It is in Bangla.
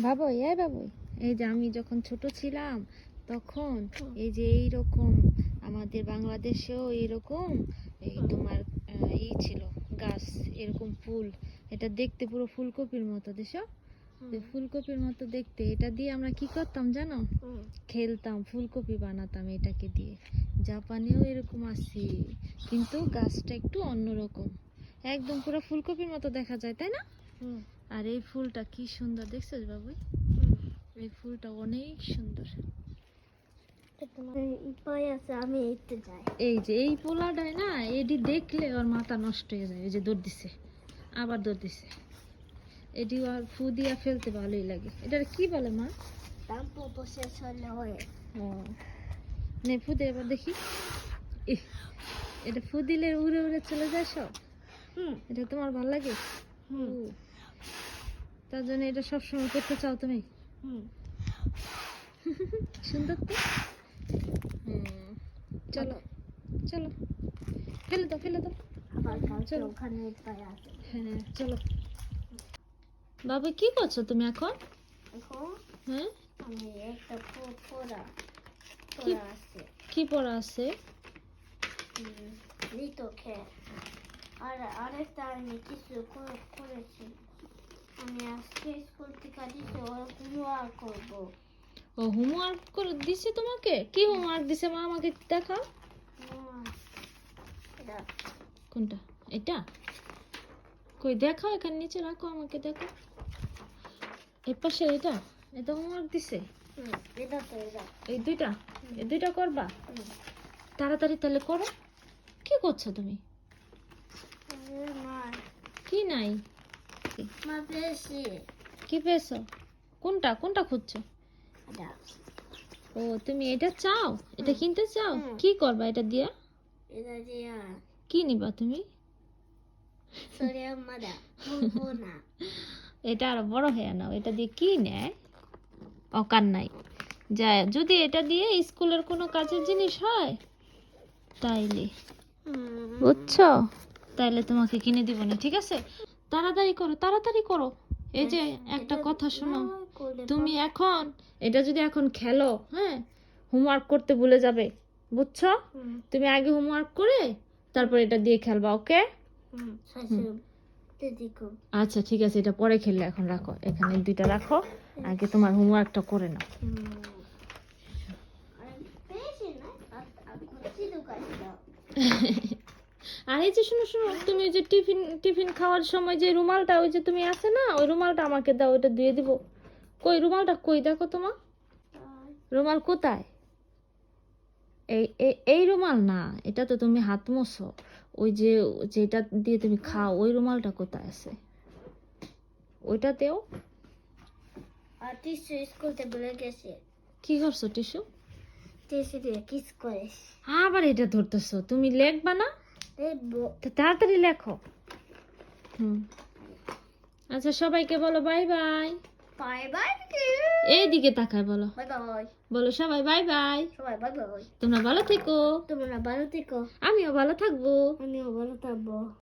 বাবুই এই বাবুই এই যে আমি যখন ছোট ছিলাম তখন এই যে এই রকম আমাদের বাংলাদেশেও এরকম এই তোমার ই ছিল গাছ এরকম ফুল এটা দেখতে পুরো ফুলকপির মতো দেশো তো ফুলকপির মতো দেখতে এটা দিয়ে আমরা কি করতাম জানো? খেলতাম ফুলকপি বানাতাম এটাকে দিয়ে। জাপানেও এরকম আছে কিন্তু গাছটা একটু অন্যরকম। একদম পুরো ফুলকপির মতো দেখা যায় তাই না। আর এই ফুলটা কি সুন্দর দেখছিস বাবু। এই ফুলটা অনেক সুন্দর। এই যে এই পোলাটায় না এটি দেখলে ওর মাথা নষ্ট হয়ে যায় এই যে দৌড় দিছে আবার দৌড় দিছে। এটি আর ফু দিয়া ফেলতে ভালোই লাগে। এটা কি বলে মা? নে ফু দে এবার দেখি। এটা ফু দিলে উড়ে উড়ে চলে যায় সব? হুম। এটা তোমার ভালো লাগে? হুম। তার জন্য এটা সব সময় করতে চাও তুমি? হুম। সুন্দর তো? হুম, চলো চলো। ফেলে দাও ফেলে দাও। চলো। ওখানে হ্যাঁ চলো। বাবা কি করছ তুমি এখন? এখন হ্যাঁ? কি? ফোড়া আছে। কি পড়া আছে? আর আরেকটা আমি কিছু করে- করেছি। আমি আজকে স্কুল থেকে দিতে হোমওয়ার্ক করব। ও হোমওয়ার্ক করে দিছে তোমাকে? কি হোমওয়ার্ক দিছে মা আমাকে দেখাও। কোনটা? এটা? কই দেখাও এখানে নিচে রাখো আমাকে দেখো। এর পাশে এটা? এটা হোমওয়ার্ক দিছে এই দুইটা? এই দুইটা করবা? তাড়াতাড়ি তাহলে করো। কি করছ তুমি? মা। কি নাই? মা পেয়েছি। কি পেয়েছ? কোনটা? কোনটা খুঁজছো? এটা। ও তুমি এটা চাও? এটা কিনতে চাও? কি করবা এটা দিয়ে? এটা দিয়া। কি নিবা তুমি? এটা আরও বড় হয়ে নাও। এটা দিয়ে কি নেয়? অকার নাই। যায় যদি এটা দিয়ে স্কুলের কোনো কাজের জিনিস হয় তাইলে। বুঝছ? তাইলে তোমাকে কিনে দিব না ঠিক আছে? তাড়াতাড়ি করো তাড়াতাড়ি করো। এই যে একটা কথা শোনো তুমি এখন এটা যদি এখন খেলো হ্যাঁ হোমওয়ার্ক করতে ভুলে যাবে বুঝছ? তুমি আগে হোমওয়ার্ক করে তারপর এটা দিয়ে খেলবা ওকে? আচ্ছা ঠিক আছে এটা পরে খেললে এখন রাখো। এখানে দুইটা রাখো আগে তোমার হোমওয়ার্কটা করে নাও। হুম। আর এই যে শুনো শুনো তুমি ওই যে টিফিন টিফিন খাওয়ার সময় যে রুমালটা ওই যে তুমি আছে না ওই রুমালটা আমাকে দাও ওটা দিয়ে দিব। কই রুমালটা কই দেখো তোমার রুমাল কোথায়? এই এই- এই রুমাল না এটা তো তুমি হাত মোছো। ওই যে যেটা দিয়ে তুমি খাও ওই রুমালটা কোথায় আছে? ওইটাতেও আর টিসু স্কুলতে বলে গেছে। কি করছ টিসু টিসু দিয়ে কিস করে আবার এটা ধরতেছো। তুমি লেখবা না? তো তাড়াতাড়ি লেখো। হুম। আচ্ছা সবাইকে বলো বাই বাই। Bye bye. এইদিকে তাকায় বলো। Bye bye. বলো সবাই বাই বাই। সবাই বাই বাই। তোমরা ভালো থেকো। তোমরা ভালো থেকো। আমিও ভালো থাকব। আমিও ভালো থাকব।